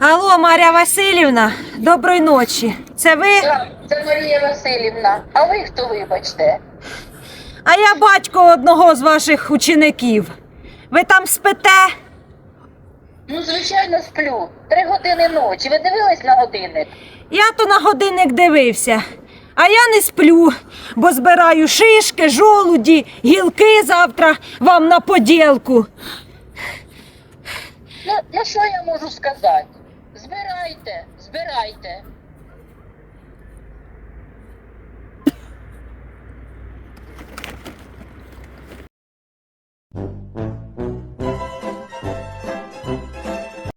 Алло, Марія Васильівна, доброї ночі. Це ви? Це Марія Васильівна. А ви хто вибачте? А я батько одного з ваших учеників. Ви там спите? Ну, звичайно, сплю. Три години ночі. Ви дивились на годинник? Я то на годинник дивився. А я не сплю, бо збираю шишки, жолуді, гілки завтра вам на поділку. Ну, ну що я можу сказати? Збирайте, збирайте.